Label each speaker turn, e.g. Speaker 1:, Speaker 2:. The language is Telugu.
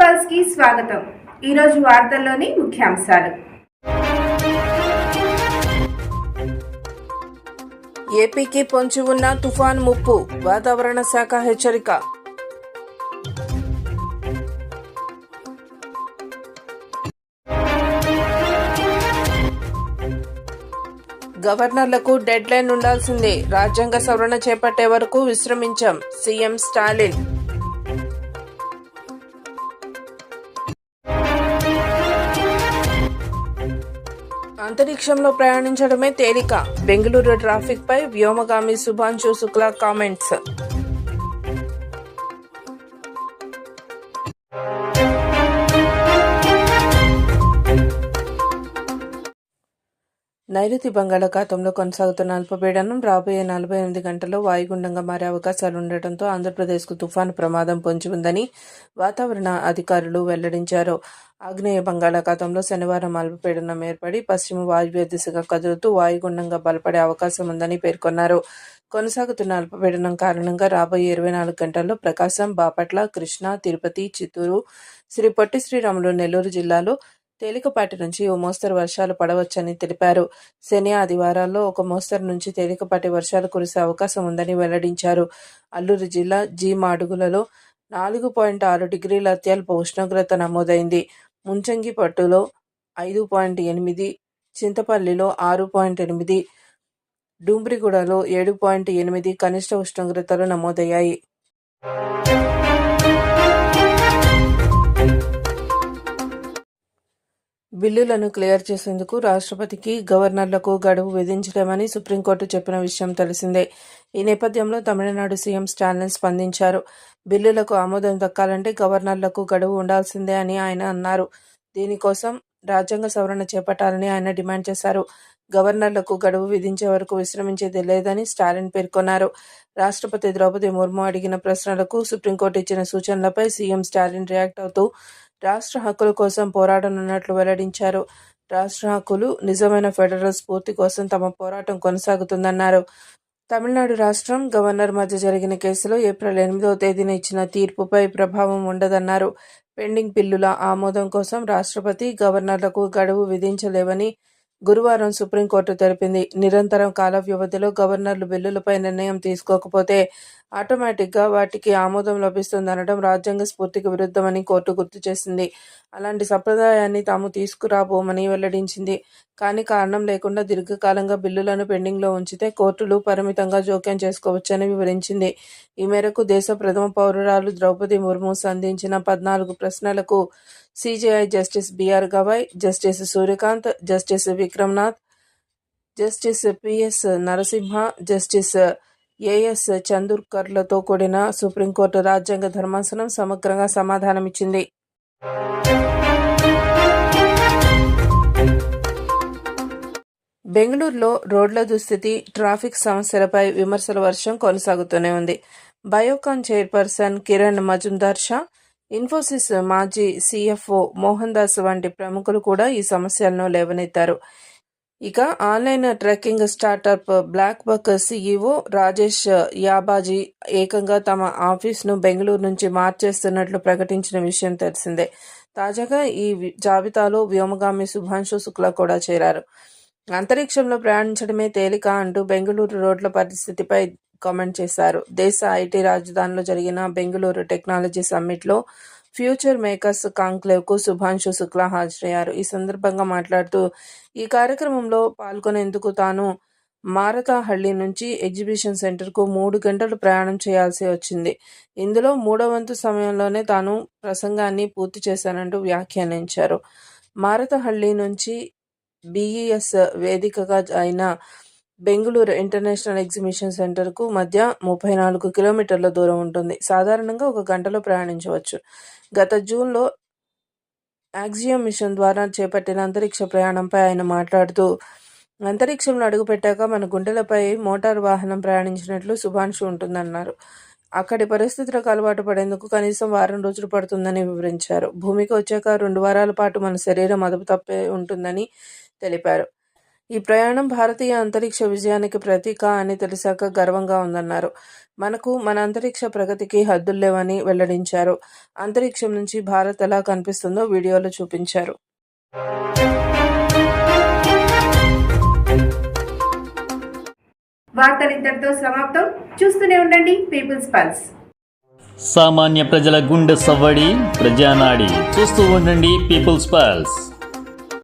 Speaker 1: పల్స్కి స్వాగతం. ఈరోజు వార్తల్లోని ముఖ్యాంశాలు.
Speaker 2: ఏపీకి పొంచి ఉన్న తుఫాన్ ముప్పు వాతావరణ శాఖ హెచ్చరిక. గవర్నర్లకు డెడ్ లైన్ ఉండాల్సిందే. రాజ్యాంగ సవరణ చేపట్టే వరకు విశ్రమించాం. సీఎం స్టాలిన్. అంతరిక్షంలో ప్రయాణించడమే తేలిక. బెంగళూరు ట్రాఫిక్ పై వ్యోమగామి శుభాంశు శుక్లా కామెంట్స్. నైరుతి బంగాళాఖాతంలో కొనసాగుతున్న అల్పపీడనం రాబోయే నలభై ఎనిమిది గంటల్లో వాయుగుండంగా మారే అవకాశాలు ఉండటంతో ఆంధ్రప్రదేశ్కు తుఫాను ప్రమాదం పొంచి ఉందని వాతావరణ అధికారులు వెల్లడించారు. ఆగ్నేయ బంగాళాఖాతంలో శనివారం అల్పపీడనం ఏర్పడి పశ్చిమ వాయువ్య దిశగా కదులుతూ వాయుగుండంగా బలపడే అవకాశం ఉందని పేర్కొన్నారు. కొనసాగుతున్న అల్పపీడనం కారణంగా రాబోయే ఇరవై నాలుగు గంటల్లో ప్రకాశం బాపట్ల కృష్ణా తిరుపతి చిత్తూరు శ్రీ పొట్టి శ్రీరాములు నెల్లూరు జిల్లాలో తేలికపాటి నుంచి ఓ మోస్తరు వర్షాలు పడవచ్చని తెలిపారు. శని ఆదివారాల్లో ఒక మోస్తరు నుంచి తేలికపాటి వర్షాలు కురిసే అవకాశం ఉందని వెల్లడించారు. అల్లూరు జిల్లా జీ మాడుగులలో నాలుగు పాయింట్ ఆరు డిగ్రీల అత్యల్ప ఉష్ణోగ్రత నమోదైంది. ముంచంగిపట్టులో ఐదు పాయింట్ ఎనిమిది చింతపల్లిలో ఆరు పాయింట్ ఎనిమిది డూంబ్రిగూడలో ఏడు పాయింట్ ఎనిమిది కనిష్ట ఉష్ణోగ్రతలు నమోదయ్యాయి. బిల్లులను క్లియర్ చేసేందుకు రాష్ట్రపతికి గవర్నర్లకు గడువు విధించలేమని సుప్రీంకోర్టు చెప్పిన విషయం తెలిసిందే. ఈ నేపథ్యంలో తమిళనాడు సీఎం స్టాలిన్ స్పందించారు. బిల్లులకు ఆమోదం దక్కాలంటే గవర్నర్లకు గడువు ఉండాల్సిందే అని ఆయన అన్నారు. దీనికోసం రాజ్యాంగ సవరణ చేపట్టాలని ఆయన డిమాండ్ చేశారు. గవర్నర్లకు గడువు విధించే వరకు విశ్రమించేది లేదని స్టాలిన్ పేర్కొన్నారు. రాష్ట్రపతి ద్రౌపది ముర్ము అడిగిన ప్రశ్నలకు సుప్రీంకోర్టు ఇచ్చిన సూచనలపై సీఎం స్టాలిన్ రియాక్ట్ అవుతూ రాష్ట్ర హక్కుల కోసం పోరాడనున్నట్లు వెల్లడించారు. రాష్ట్ర హక్కులు నిజమైన ఫెడరల్ స్ఫూర్తి కోసం తమ పోరాటం కొనసాగుతుందన్నారు. తమిళనాడు రాష్ట్రం గవర్నర్ మధ్య జరిగిన కేసులో ఏప్రిల్ ఎనిమిదవ తేదీన ఇచ్చిన తీర్పుపై ప్రభావం ఉండదన్నారు. పెండింగ్ బిల్లుల ఆమోదం కోసం రాష్ట్రపతి గవర్నర్లకు గడువు విధించలేవని గురువారం సుప్రీంకోర్టు తెలిపింది. నిరంతరం కాల వ్యవధిలో గవర్నర్లు బిల్లులపై నిర్ణయం తీసుకోకపోతే ఆటోమేటిక్గా వాటికి ఆమోదం లభిస్తుంది అనడం రాజ్యాంగ స్ఫూర్తికి విరుద్ధమని కోర్టు గుర్తు చేసింది. అలాంటి సంప్రదాయాన్ని తాము తీసుకురాబోమని వెల్లడించింది. కానీ కారణం లేకుండా దీర్ఘకాలంగా బిల్లులను పెండింగ్లో ఉంచితే కోర్టులు పరిమితంగా జోక్యం చేసుకోవచ్చని వివరించింది. ఈ మేరకు దేశ ప్రథమ పౌరురాలు ద్రౌపది ముర్ము సంధించిన పద్నాలుగు ప్రశ్నలకు CJI justice BR Gavai justice Suryakant justice Vikramnath justice PS Narasimha justice AS చందూర్కర్లతో కూడిన సుప్రీంకోర్టు రాజ్యాంగ ధర్మాసనం సమగ్రంగా సమాధానమిచ్చింది. బెంగళూరులో రోడ్ల దుస్థితి ట్రాఫిక్ సమస్యలపై విమర్శల వర్షం కొనసాగుతూనే ఉంది. Biocon chairperson Kiran Mazumdar Shaw Infosys మాజీ సీఎఫ్ఓ మోహన్ దాస్ వంటి ప్రముఖులు కూడా ఈ సమస్యలను లేవనెత్తారు. ఇక online trekking startup Black Buck CEO Rajesh Yabaji ఏకంగా తమ ఆఫీస్ను బెంగళూరు నుంచి మార్చేస్తున్నట్లు ప్రకటించిన విషయం తెలిసిందే. తాజాగా ఈ జాబితాలో వ్యోమగామి శుభాంశు శుక్లా కూడా చేరారు. అంతరిక్షంలో ప్రయాణించడమే తేలిక అంటూ బెంగళూరు రోడ్ల పరిస్థితిపై కామెంట్ చేశారు. దేశ ఐటీ రాజధానిలో జరిగిన బెంగళూరు టెక్నాలజీ సమ్మిట్లో ఫ్యూచర్ మేకర్స్ కాంక్లేవ్కు శుభాంశు శుక్లా హాజరయ్యారు. ఈ సందర్భంగా మాట్లాడుతూ ఈ కార్యక్రమంలో పాల్గొనేందుకు తాను మారతాహళ్ళి నుంచి ఎగ్జిబిషన్ సెంటర్కు మూడు గంటలు ప్రయాణం చేయాల్సి వచ్చింది. ఇందులో మూడో వంతు సమయంలోనే తాను ప్రసంగాన్ని పూర్తి చేశానంటూ వ్యాఖ్యానించారు. మారతహళ్ళి నుంచి బీఈఎస్ వేదికగా అయిన బెంగళూరు ఇంటర్నేషనల్ ఎగ్జిబిషన్ సెంటర్కు మధ్య ముప్పై నాలుగు కిలోమీటర్ల దూరం ఉంటుంది. సాధారణంగా ఒక గంటలో ప్రయాణించవచ్చు. గత జూన్లో యాక్సియం మిషన్ ద్వారా చేపట్టిన అంతరిక్ష ప్రయాణంపై ఆయన మాట్లాడుతూ అంతరిక్షంలో అడుగుపెట్టాక మన గుండెలపై మోటార్ వాహనం ప్రయాణించినట్లు శుభాంశు ఉంటుందన్నారు. అక్కడి పరిస్థితులకు అలవాటు పడేందుకు కనీసం వారం రోజులు పడుతుందని వివరించారు. భూమికి వచ్చాక రెండు వారాల పాటు మన శరీరం అదుపు తప్పే ఉంటుందని తెలిపారు. ఈ ప్రయాణం భారతీయ అంతరిక్ష విజయానికి ప్రతీక అని తెలిసాక గర్వంగా ఉందన్నారు. మనకు మన అంతరిక్ష ప్రగతికి హద్దుల్లేవని వెల్లడించారు. అంతరిక్షం నుంచి భారత్ ఎలా కనిపిస్తుందో వీడియోలో చూపించారు.
Speaker 1: వార్తలు ఇంతటితో సమాప్తం. చూస్తూనే ఉండండి పీపుల్స్ పల్స్.
Speaker 3: సామాన్య ప్రజల గుండె సవ్వడి ప్రజానాడి. చూస్తూ ఉండండి పీపుల్స్ పల్స్.